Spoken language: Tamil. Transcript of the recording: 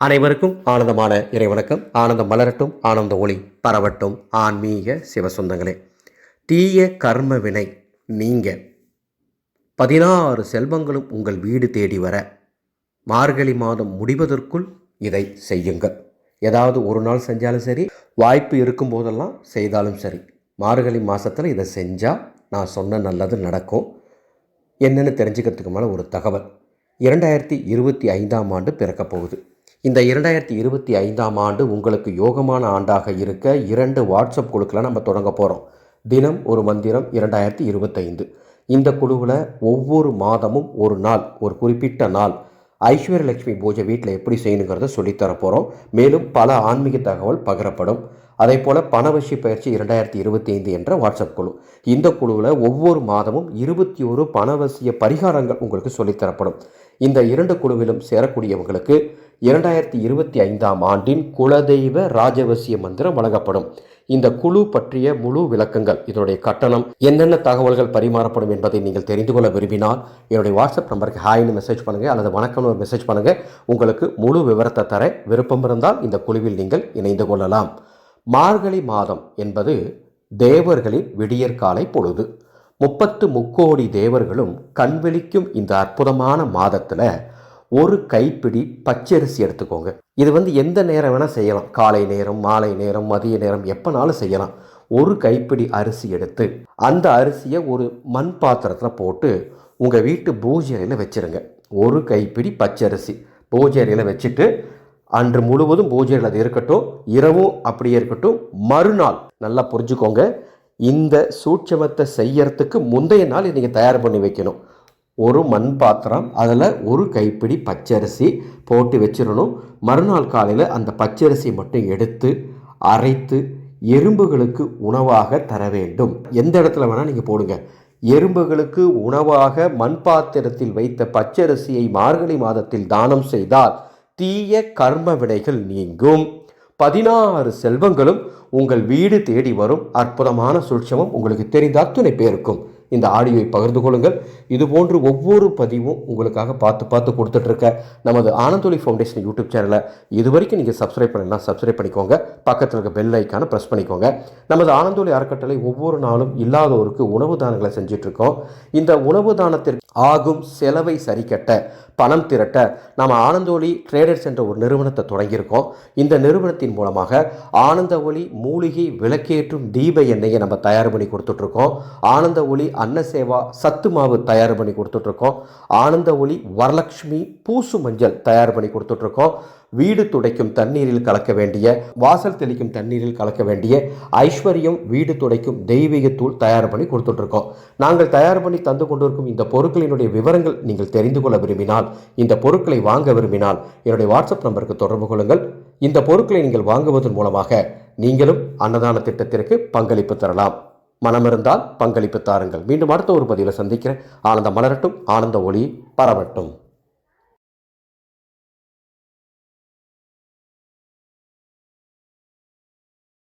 அனைவருக்கும் ஆனந்தமான இறைவணக்கம். ஆனந்தம் மலரட்டும் ஆனந்த ஒளி பரவட்டும். ஆன்மீக சிவசொந்தங்களே தீய கர்ம வினை நீங்க. பதினாறு செல்வங்களும் உங்கள் வீடு தேடி வர மார்கழி மாதம் முடிவதற்குள் இதை செய்யுங்கள். ஏதாவது ஒரு நாள் செஞ்சாலும் சரி வாய்ப்பு இருக்கும் போதெல்லாம் செய்தாலும் சரி மார்கழி மாதத்தில் இதை செஞ்சால் நான் சொன்ன நல்லது நடக்கும். என்னென்னு தெரிஞ்சுக்கிறதுக்கு மேலே ஒரு தகவல். இரண்டாயிரத்தி இருபத்தி ஐந்தாம் ஆண்டு பிறக்கப் போகுது. இந்த இரண்டாயிரத்தி இருபத்தி ஐந்தாம் ஆண்டு உங்களுக்கு யோகமான ஆண்டாக இருக்க இரண்டு வாட்ஸ்அப் குழுக்களை நம்ம தொடங்க போகிறோம் தினம் ஒரு மந்திரம் இரண்டாயிரத்தி இருபத்தைந்து இந்த குழுவில் ஒவ்வொரு மாதமும் ஒரு நாள் ஒரு குறிப்பிட்ட நாள் ஐஸ்வர்யலட்சுமி பூஜை வீட்டில் எப்படி செய்யணுங்கிறத சொல்லித்தர போகிறோம் மேலும் பல ஆன்மீக தகவல் பகிரப்படும். அதே போல் பணவசி பயிற்சி இரண்டாயிரத்தி இருபத்தி ஐந்து என்ற வாட்ஸ்அப் குழு. இந்த குழுவில் ஒவ்வொரு மாதமும் இருபத்தி ஒரு பணவசிய பரிகாரங்கள் உங்களுக்கு சொல்லித்தரப்படும். இந்த இரண்டு குழுவிலும் சேரக்கூடியவங்களுக்கு இரண்டாயிரத்தி இருபத்தி ஐந்தாம் ஆண்டின் குலதெய்வ ராஜவசிய மந்திரம் வழங்கப்படும். இந்த குழு பற்றிய முழு விளக்கங்கள் இதனுடைய கட்டணம் என்னென்ன தகவல்கள் பரிமாறப்படும் என்பதை நீங்கள் தெரிந்து கொள்ள விரும்பினால் என்னுடைய வாட்ஸ்அப் நம்பருக்கு ஹாய்னு மெசேஜ் பண்ணுங்கள் அல்லது வணக்கம்னு ஒரு மெசேஜ் பண்ணுங்கள் உங்களுக்கு முழு விவரத்தை தர விருப்பம் இருந்தால் இந்த குழுவில் நீங்கள் இணைந்து கொள்ளலாம். மார்கழி மாதம் என்பது தேவர்களின் விடியற்காலை பொழுது. முப்பத்து முக்கோடி தேவர்களும் கண்விழிக்கும் இந்த அற்புதமான மாதத்தில் ஒரு கைப்பிடி பச்சரிசி எடுத்துக்கோங்க. இது வந்து எந்த நேரம் வேணால் செய்யலாம். காலை நேரம் மாலை நேரம் மதிய நேரம் எப்போனாலும் செய்யலாம். ஒரு கைப்பிடி அரிசி எடுத்து அந்த அரிசியை ஒரு மண் பாத்திரத்தில் போட்டு உங்கள் வீட்டு பூஜை அறையில் வச்சுருங்க. ஒரு கைப்பிடி பச்சரிசி பூஜை அறையில் வச்சுட்டு அன்று முழுவதும் பூஜைகள் அது இருக்கட்டும் இரவும் அப்படியே இருக்கட்டும் மறுநாள் நல்லா புரிஞ்சுக்கோங்க. இந்த சூட்சமத்தை செய்யறதுக்கு முந்தைய நாள் நீங்கள் தயார் பண்ணி வைக்கணும். ஒரு மண் பாத்திரம் அதில் ஒரு கைப்பிடி பச்சரிசி போட்டு வச்சிடணும். மறுநாள் காலையில் அந்த பச்சரிசி மட்டும் எடுத்து அரைத்து எறும்புகளுக்கு உணவாக தர வேண்டும். எந்த இடத்துல வேணால் நீங்கள் போடுங்க. எறும்புகளுக்கு உணவாக மண் பாத்திரத்தில் வைத்த பச்சரிசியை மார்கழி மாதத்தில் தானம் செய்தால் தீய கர்ம விடைகள் நீங்கும். பதினாறு செல்வங்களும் உங்கள் வீடு தேடி வரும். அற்புதமான சூட்சமும் உங்களுக்கு தெரிந்த அத்துணை பேருக்கும். இந்த ஆடியோவை பகிர்ந்து கொள்ளுங்கள். இதுபோன்று ஒவ்வொரு பதிவும் உங்களுக்காக பார்த்து பார்த்து கொடுத்துட்ருக்க நமது ஆனந்தொலி ஃபவுண்டேஷன் யூடியூப் சேனலை இது வரைக்கும் நீங்கள் சப்ஸ்கிரைப் பண்ணலாம் சப்ஸ்கிரைப் பண்ணிக்கோங்க. பக்கத்தில் இருக்க பெல் ஐக்கானை ப்ரெஸ் பண்ணிக்கோங்க. நமது ஆனந்தொலி அறக்கட்டளை ஒவ்வொரு நாளும் இல்லாதோருக்கு உணவு தானங்களை செஞ்சிட்ருக்கோம். இந்த உணவு தானத்திற்கு ஆகும் செலவை சரிக்கட்ட பணம் திரட்ட நாம் ஆனந்தோலி ட்ரேடர்ஸ் என்ற ஒரு நிறுவனத்தை தொடங்கியிருக்கோம். இந்த நிறுவனத்தின் மூலமாக ஆனந்த ஒளி மூலிகை விளக்கேற்றும் தீப எண்ணெயை நம்ம தயார் பண்ணி கொடுத்துட்ருக்கோம். ஆனந்த ஒளி அன்னசேவா சத்து மாவு தயார் பண்ணி கொடுத்துட்ருக்கோம். ஆனந்த ஒளி வரலட்சுமி பூசு மஞ்சள் தயார் பண்ணி கொடுத்துட்ருக்கோம். வீடு துடைக்கும் தண்ணீரில் கலக்க வேண்டிய வாசல் தெளிக்கும் தண்ணீரில் கலக்க வேண்டிய ஐஸ்வர்யம் வீடு துடைக்கும் தெய்வீக தூள் தயார் பண்ணி கொடுத்துட்ருக்கோம். நாங்கள் தயார் பண்ணி தந்து கொண்டிருக்கும் இந்த பொருட்களினுடைய விவரங்கள் நீங்கள் தெரிந்து கொள்ள விரும்பினால் இந்த பொருட்களை வாங்க விரும்பினால் என்னுடைய வாட்ஸ்அப் நம்பருக்கு தொடர்பு கொள்ளுங்கள். இந்த பொருட்களை நீங்கள் வாங்குவதன் மூலமாக நீங்களும் அன்னதான திட்டத்திற்கு பங்களிப்பு தரலாம். மனமிருந்தால் பங்களிப்பு தாருங்கள். மீண்டும் அடுத்த ஒரு பதிவில் சந்திக்கிறேன். ஆனந்த மலரட்டும். ஆனந்த ஒளி பரவட்டும்.